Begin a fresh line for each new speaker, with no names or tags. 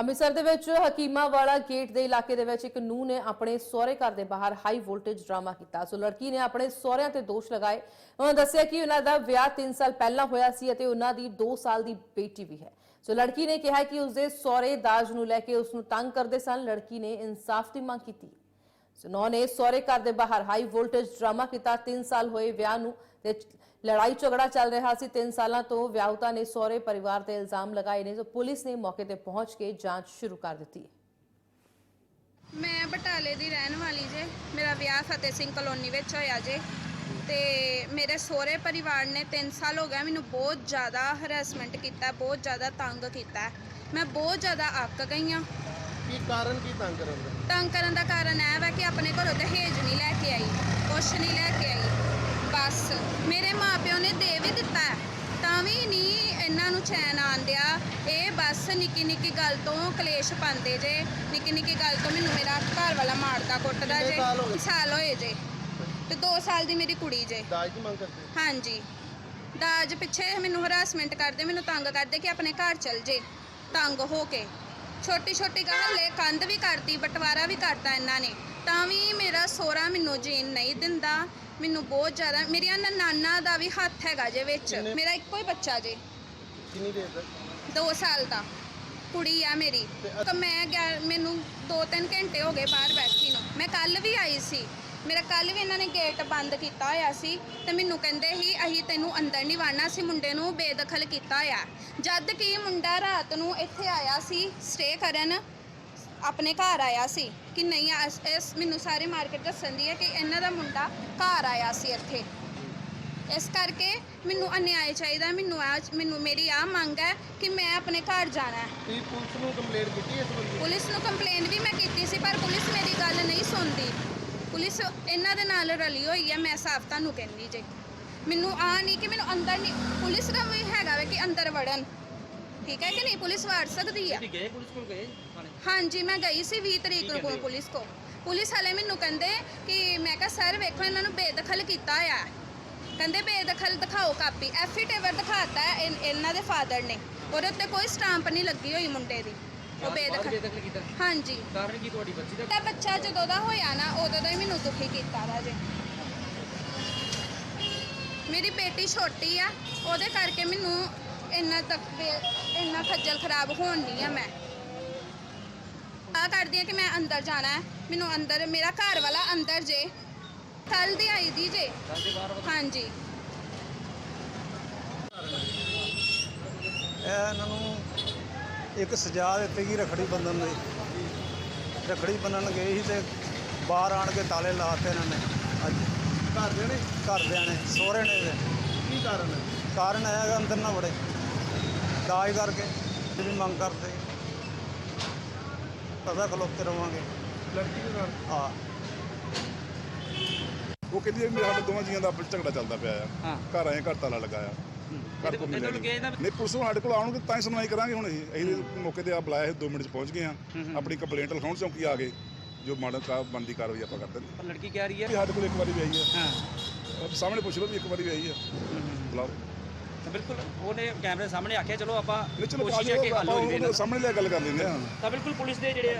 ਅੰਮ੍ਰਿਤਸਰ ਦੇ ਵਿੱਚ ਹਕੀਮਾ ਵਾਲਾ ਗੇਟ ਦੇ ਇਲਾਕੇ ਦੇ ਵਿੱਚ ਇੱਕ ਨੂੰਹ ਨੇ ਆਪਣੇ ਸਹੁਰੇ ਘਰ ਦੇ ਬਾਹਰ ਹਾਈ ਵੋਲਟੇਜ ਡਰਾਮਾ ਕੀਤਾ। ਸੋ ਲੜਕੀ ਨੇ ਆਪਣੇ ਸਹੁਰਿਆਂ ਤੇ ਦੋਸ਼ ਲਗਾਏ। ਉਹਨਾਂ ਦੱਸਿਆ ਕਿ ਉਹਨਾਂ ਦਾ ਵਿਆਹ 3 ਸਾਲ ਪਹਿਲਾਂ ਹੋਇਆ ਸੀ ਅਤੇ ਉਹਨਾਂ ਦੀ 2 ਸਾਲ ਦੀ ਬੇਟੀ ਵੀ ਹੈ। ਸੋ ਲੜਕੀ ਨੇ ਕਿਹਾ ਕਿ ਉਸਦੇ ਸਹੁਰੇ ਦਾਜ ਨੂੰ ਲੈ ਕੇ ਉਸ ਨੂੰ ਤੰਗ ਕਰਦੇ ਸਨ। ਲੜਕੀ ਨੇ ਇਨਸਾਫ ਦੀ ਮੰਗ ਕੀਤੀ। ਸੋ ਨੇ ਸਹੁਰੇ ਘਰ ਦੇ ਬਾਹਰ ਹਾਈ ਵੋਲਟੇਜ ਡਰਾਮਾ ਕੀਤਾ। 3 ਸਾਲ ਹੋਏ ਵਿਆਹ ਨੂੰ ਤੇ ਲੜਾਈ ਝਗੜਾ ਚੱਲ ਰਿਹਾ ਸੀ। 3 ਸਾਲਾਂ ਤੋਂ ਵਿਆਹੁਤਾ ਨੇ ਸਹੁਰੇ ਪਰਿਵਾਰ ਤੇ ਇਲਜ਼ਾਮ ਲਗਾਏ ਨੇ। ਸੋ ਪੁਲਿਸ ਨੇ ਮੌਕੇ ਤੇ ਪਹੁੰਚ ਕੇ ਜਾਂਚ ਸ਼ੁਰੂ ਕਰ ਦਿੱਤੀ ਹੈ।
ਮੈਂ ਬਟਾਲੇ ਦੀ ਰਹਿਣ ਵਾਲੀ ਜੇ। ਮੇਰਾ ਵਿਆਹ ਫਤਿਹ ਸਿੰਘ ਕਲੋਨੀ ਵਿੱਚ ਹੋਇਆ ਜੇ। ਤੇ ਮੇਰੇ ਸਹੁਰੇ ਪਰਿਵਾਰ ਨੇ 3 ਸਾਲ ਹੋ ਗਿਆ ਮੈਨੂੰ ਬਹੁਤ ਜ਼ਿਆਦਾ ਹਰੈਸਮੈਂਟ ਕੀਤਾ, ਬਹੁਤ ਜ਼ਿਆਦਾ ਤੰਗ ਕੀਤਾ। ਮੈਂ ਬਹੁਤ ਜ਼ਿਆਦਾ ਅੱਕ ਗਈ ਹਾਂ।
ਕੀ ਕਾਰਨ ਕੀ ਤੰਗ ਕਰਨ ਦਾ?
ਤੰਗ ਕਰਨ ਦਾ ਕਾਰਨ ਇਹ ਵਾ ਕਿ ਆਪਣੇ ਘਰੋਂ ਦਹੇਜ ਨਹੀਂ ਲੈ ਕੇ ਆਈ ਕੁਛ ਨਹੀਂ ਲੈ ਕੇ ਆਈ ਬਸ। ਮੇਰੇ ਮਾਪਿਓ ਨੇ ਦੇ ਵੀ ਦਿੱਤਾ ਹੈ, ਤਾਂ ਵੀ ਨਹੀਂ ਇਹਨਾਂ ਨੂੰ ਚੈਨ ਆਂਦਿਆ ਇਹ ਬਸ ਨਿੱਕੀ ਨਿੱਕੀ ਗੱਲ ਤੋਂ ਕਲੇਸ਼ ਪਾਉਂਦੇ ਜੇ ਨਿੱਕੀ ਨਿੱਕੀ ਗੱਲ ਤੋਂ ਮੈਨੂੰ ਮੇਰਾ ਘਰ ਵਾਲਾ ਮਾਰਦਾ ਕੁੱਟਦਾ
ਕਿੰਨੇ
ਜੇ
ਸਾਲ ਹੋ ਗਏ?
ਸਾਲ ਹੋਏ ਜੇ। ਤੇ 2 ਸਾਲ ਦੀ ਮੇਰੀ ਕੁੜੀ ਜੇ।
ਦਾਜ ਦੀ ਮੰਗ ਕਰਦੇ?
ਹਾਂਜੀ। ਦਾਜ ਪਿੱਛੇ ਮੈਨੂੰ ਹਰਾਸਮੈਂਟ ਕਰਦੇ ਮੈਨੂੰ ਤੰਗ ਕਰਦੇ ਕਿ ਆਪਣੇ ਘਰ ਚਲ ਜੇ ਤੰਗ ਹੋ ਕੇ। ਛੋਟੀ ਛੋਟੀ ਗੱਲ ਲੈ ਕੰਧ ਵੀ ਕਰਤੀ ਬਟਵਾਰਾ ਵੀ ਕਰਤਾ ਇਹਨਾਂ ਨੇ। ਤਾਂ ਵੀ ਮੇਰਾ ਸੋਹਰਾ ਮੈਨੂੰ ਜੀਣ ਨਹੀਂ ਦਿੰਦਾ ਮੈਨੂੰ ਬਹੁਤ ਜ਼ਿਆਦਾ ਮੇਰੀਆਂ ਨਾਨਾ ਦਾ ਵੀ ਹੱਥ ਹੈਗਾ ਜੇ ਵਿੱਚ।
ਕਿੰਨੇ?
ਮੇਰਾ ਇੱਕੋ ਹੀ ਬੱਚਾ ਜੇ।
ਕਿੰਨੀ ਦੇਰ ਤੱਕ
2 ਸਾਲ ਦਾ। ਕੁੜੀ ਆ ਮੇਰੀ।
ਤੇ ਅ-
ਤਾਂ ਮੈਂ ਗਿਆ- ਮੈਨੂੰ 2-3 ਘੰਟੇ ਹੋ ਗਏ ਬਾਹਰ ਬੈਠੀ ਨੂੰ। ਮੈਂ ਕੱਲ ਵੀ ਆਈ ਸੀ। ਮੇਰਾ ਕੱਲ ਵੀ ਇਹਨਾਂ ਨੇ ਗੇਟ ਬੰਦ ਕੀਤਾ ਹੋਇਆ ਸੀ ਤੇ ਮੈਨੂੰ ਕਹਿੰਦੇ ਸੀ ਅਸੀਂ ਤੈਨੂੰ ਅੰਦਰ ਨਹੀਂ ਵੜਨਾ ਸੀ ਮੁੰਡੇ ਨੂੰ ਬੇਦਖਲ ਕੀਤਾ ਹੋਇਆ ਜਦ ਕਿ ਮੁੰਡਾ ਰਾਤ ਨੂੰ ਇੱਥੇ ਆਇਆ ਸੀ ਸਟੇ ਕਰਨ ਆਪਣੇ ਘਰ ਆਇਆ ਸੀ ਕਿ ਨਹੀਂ ਇਸ- ਇਸ ਮੈਨੂੰ ਸਾਰੇ ਮਾਰਕੀਟ ਦੱਸਣ ਦੀ ਹੈ ਕਿ ਇਹਨਾਂ ਦਾ ਮੁੰਡਾ ਘਰ ਆਇਆ ਸੀ ਇੱਥੇ। ਇਸ ਕਰਕੇ ਮੈਨੂੰ ਅਨਿਆਏ ਚਾਹੀਦਾ ਮੈਨੂੰ ਆ ਮੈਨੂੰ ਮੇਰੀ ਆ ਮੰਗ ਹੈ ਕਿ ਮੈਂ ਆਪਣੇ ਘਰ ਜਾਣਾ ਹੈ।
ਤੁਸੀਂ ਪੁਲਿਸ ਨੂੰ ਕੰਪਲੇਂਟ ਕੀਤੀ ਇਸ ਬੰਦੇ
ਪੁਲਿਸ ਨੂੰ ਕੰਪਲੇਨ ਵੀ ਮੈਂ ਕੀਤੀ ਸੀ ਪਰ ਪੁਲਿਸ ਮੇਰੀ ਗੱਲ ਨਹੀਂ ਸੁਣਦੀ। ਪੁਲਿਸ ਇਹਨਾਂ ਦੇ ਨਾਲ ਰਲੀ ਹੋਈ ਹੈ ਮੈਂ ਸਾਫ਼ ਤੁਹਾਨੂੰ ਕਹਿੰਦੀ ਜੇ। ਮੈਨੂੰ ਆ ਨਹੀਂ ਕਿ ਮੈਨੂੰ ਅੰਦਰ ਨਹੀਂ ਪੁਲਿਸ ਦਾ ਵੀ ਹੈਗਾ ਵੇ ਕਿ ਅੰਦਰ ਵੜਨ। ਠੀਕ ਹੈ ਕਿ ਨਹੀਂ? ਪੁਲਿਸ ਵੜ ਸਕਦੀ ਹੈ
ਤੁਸੀਂ ਗਏ ਪੁਲਿਸ ਕੋਲ ਗਏ ਥਾਣੇ?
ਹਾਂਜੀ ਮੈਂ ਗਈ ਸੀ 20 ਤਰੀਕ ਨੂੰ
ਕਹਿੰਦੇ?
ਪੁਲਿਸ ਕੋ ਪੁਲਿਸ ਵਾਲੇ ਮੈਨੂੰ ਕਹਿੰਦੇ ਕਿ ਮੈਂ ਕਿਹਾ ਸਰ ਵੇਖੋ ਇਹਨਾਂ ਨੂੰ ਬੇਦਖਲ ਕੀਤਾ ਹੈ। ਕਹਿੰਦੇ ਬੇਦਖਲ ਦਿਖਾਓ ਕਾਪੀ। ਐਫੀਟੇਵਰ ਦਿਖਾਤਾ ਹੈ ਇਨ- ਇਹਨਾਂ ਦੇ ਫਾਦਰ ਨੇ। ਉਹਦੇ ਉੱਤੇ ਕੋਈ ਸਟਾਂਪ ਨਹੀਂ ਲੱਗੀ ਹੋਈ ਮੁੰਡੇ ਦੀ। ਉਹ
ਬਾਹਰ
ਬੇਦਖਲ।
ਬੇਦਖਲ ਕੀਤਾ।
ਹਾਂਜੀ।
ਕਾਰਨ ਕੀ ਤੁਹਾਡੀ ਬੱਚੀ ਦਾ?
ਤਾਂ ਬੱਚਾ ਜਦੋਂ ਦਾ ਹੋਇਆ ਨਾ ਉਦੋਂ ਦਾ ਹੀ ਮੈਨੂੰ ਦੁਖੀ ਕੀਤਾ ਰਾਜੇ ਮੇਰੀ ਬੇਟੀ ਛੋਟੀ ਆ ਉਹਦੇ ਕਰਕੇ ਮੈਨੂੰ ਇੰਨਾ ਤੱਕ ਇੰਨਾ ਖੱਜਲ ਖਰਾਬ ਹੋਣ ਨਹੀਂ ਆ ਮੈਂ। ਆ ਕਰਦੀ ਆ ਕਿ ਮੈਂ ਅੰਦਰ ਜਾਣਾ ਹੈ। ਮੈਨੂੰ ਅੰਦਰ ਮੇਰਾ ਘਰ ਵਾਲਾ ਅੰਦਰ ਜੇ। ਕੱਲ ਦੀ ਆਈ ਦੀ ਜੇ।
ਕੱਲ ਦੇ ਬਾਹਰ
ਹਾਂਜੀ।
ਇਹ ਇਹਨਾਂ ਨੂੰ ਇੱਕ ਸਜ਼ਾ ਦਿੱਤੀ ਗਈ ਰਖੜੀ ਬੰਧਨ ਦੀ ਰਖੜੀ ਬੰਨਣ ਗਏ ਸੀ ਤੇ ਬਾਹਰ ਆਣ ਕੇ ਤਾਲੇ ਲਾਤੇ ਇਹਨਾਂ ਨੇ। ਅੱਜ
ਘਰ ਦੇ ਨੇ?
ਘਰਦਿਆਂ ਨੇ ਸਹੁਰੇ ਨੇ ਇਹਦੇ।
ਕੀ ਕਾਰਨ ਹੈ?
ਕਾਰਨ ਇਹ ਹੈਗਾ ਅੰਦਰ ਨਾ ਵੜੇ। ਦਾਜ ਕਰਕੇ ਵੀ ਮੰਗ ਕਰਦੇ। ਪਤਾ ਖਲੋਤੇ ਰਵਾਂਗੇ।
ਲੜਕੀ ਦੇ ਨਾਲ?
ਹਾਂ।
ਉਹ ਕਹਿੰਦੀ ਹੈ ਵੀ ਸਾਡੇ ਦੋਵਾਂ ਜੀਆਂ ਦਾ ਆਪਸ 'ਚ ਝਗੜਾ ਚੱਲਦਾ ਪਿਆ ਆ।
ਹਾਂ।
ਘਰ ਆਏ ਘਰ ਤਾਲਾ ਲਗਾਇਆ। ਘਰ ਕੋ ਮਿਲਿਆ
ਇਹਨਾਂ ਨੂੰ
ਨਹੀਂ।
ਗਏ ਨਾ
ਨਹੀਂ ਪੁਲਿਸ ਨੂੰ ਸਾਡੇ ਕੋਲ ਆਉਣਗੇ ਤਾਂ ਹੀ ਸੁਣਵਾਈ ਕਰਾਂਗੇ ਹੁਣ ਅਸੀਂ। ਅਸੀਂ ਮੌਕੇ ਤੇ ਆ ਬੁਲਾਇਆ 2 ਮਿੰਟ 'ਚ ਪਹੁੰਚ ਗਏ ਆ ਆਪਣੀ ਕੰਪਲੇਂਟ ਲਿਖਾਉਣ ਚੌਂਕੀ ਆ ਗਏ ਜੋ ਮਾਡਲ ਕਾ ਬੰਦੀ ਕਾਰਵਾਈ ਆਪਾਂ ਕਰਦੇ ਨੇ।
ਪਰ ਲੜਕੀ ਕਹਿ ਰਹੀ ਹੈ
ਸਾਡੇ ਕੋਲ ਇੱਕ ਵਾਰੀ ਵੀ ਆਈ
ਹਾਂ।
ਆ ਸਾਹਮਣੇ ਪੁੱਛ ਲਓ ਵੀ ਇੱਕ ਵਾਰੀ ਵੀ ਆਈ ਆ ਬੁਲਾਓ।
ਤਾਂ ਬਿਲਕੁਲ ਉਹਨੇ ਕੈਮਰੇ ਸਾਹਮਣੇ ਆਖਿਆ ਚਲੋ ਆਪਾਂ ਕੋਸ਼ਿਸ਼ ਹੈ ਕਿ ਹੱਲ ਹੋ ਜਾਵੇ
ਸਾਹਮਣੇ ਲਿਆ ਗੱਲ ਕਰ ਲੈਂਦੇ ਆ
ਤਾਂ ਬਿਲਕੁਲ ਪੁਲਿਸ ਦੇ ਜਿਹੜੇ